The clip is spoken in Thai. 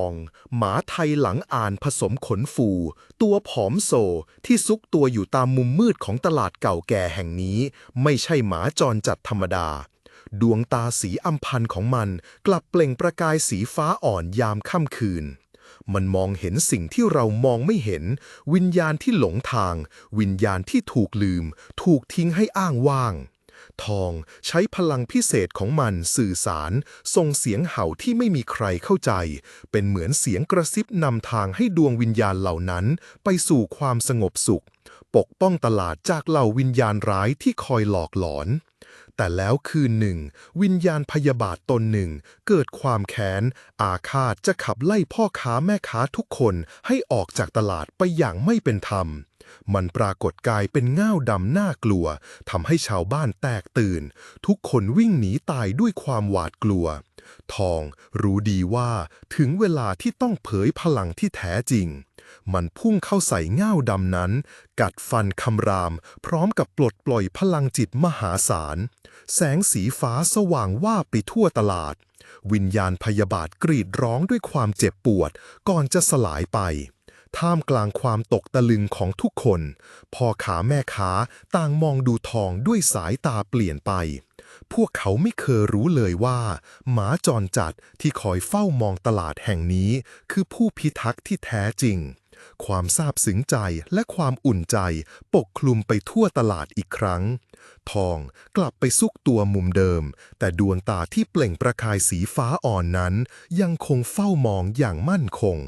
อง หมาไทยหลังอ่านผสมขนฟู ตัวผอมโซที่ซุกตัวอยู่ตามมุมมืดของตลาดเก่าแก่แห่งนี้ ไม่ใช่หมาจรจัดธรรมดา ดวงตาสีอำพันของมันกลับเปล่งประกายสีฟ้าอ่อนยามค่ำคืน มันมองเห็นสิ่งที่เรามองไม่เห็น วิญญาณที่หลงทาง วิญญาณที่ถูกลืม ถูกทิ้งให้อ้างว่าง ทองใช้พลังพิเศษของมันสื่อสาร ส่งเสียงเห่าที่ไม่มีใครเข้าใจ เป็นเหมือนเสียงกระซิบนำทางให้ดวงวิญญาณเหล่านั้น ไปสู่ความสงบสุข ปกป้องตลาดจากเหล่าวิญญาณร้ายที่คอยหลอกหลอน แต่แล้วคืนหนึ่ง วิญญาณพยาบาทตนหนึ่ง เกิดความแค้น อาฆาตจะขับไล่พ่อค้าแม่ค้าทุกคนให้ออกจากตลาดไปอย่างไม่เป็นธรรม มันปรากฏกายเป็นง่าวดำน่ากลัวทำให้ชาวบ้านแตกตื่น ทุกคนวิ่งหนีตายด้วยความหวาดกลัว ทองรู้ดีว่าถึงเวลาที่ต้องเผยพลังที่แท้จริง มันพุ่งเข้าใส่เง่าดำนั้น กัดฟันคำราม พร้อมกับปลดปล่อยพลังจิตมหาศาล แสงสีฟ้าสว่างว่าไปทั่วตลาด วิญญาณพยาบาทกรีดร้องด้วยความเจ็บปวด ก่อนจะสลายไปท่ามกลางความตกตะลึงของทุกคน พ่อขาแม่ค้าต่างมองดูทองด้วยสายตาเปลี่ยนไป พวกเขาไม่เคยรู้เลยว่า หมาจรจัดที่คอยเฝ้ามองตลาดแห่งนี้ คือผู้พิทักษ์ที่แท้จริง ความซาบซึ้งใจและความอุ่นใจปกคลุมไปทั่วตลาดอีกครั้ง ทองกลับไปซุกตัวมุมเดิม แต่ดวงตาที่เปล่งประกายสีฟ้าอ่อนนั้น ยังคงเฝ้ามองอย่างมั่นคง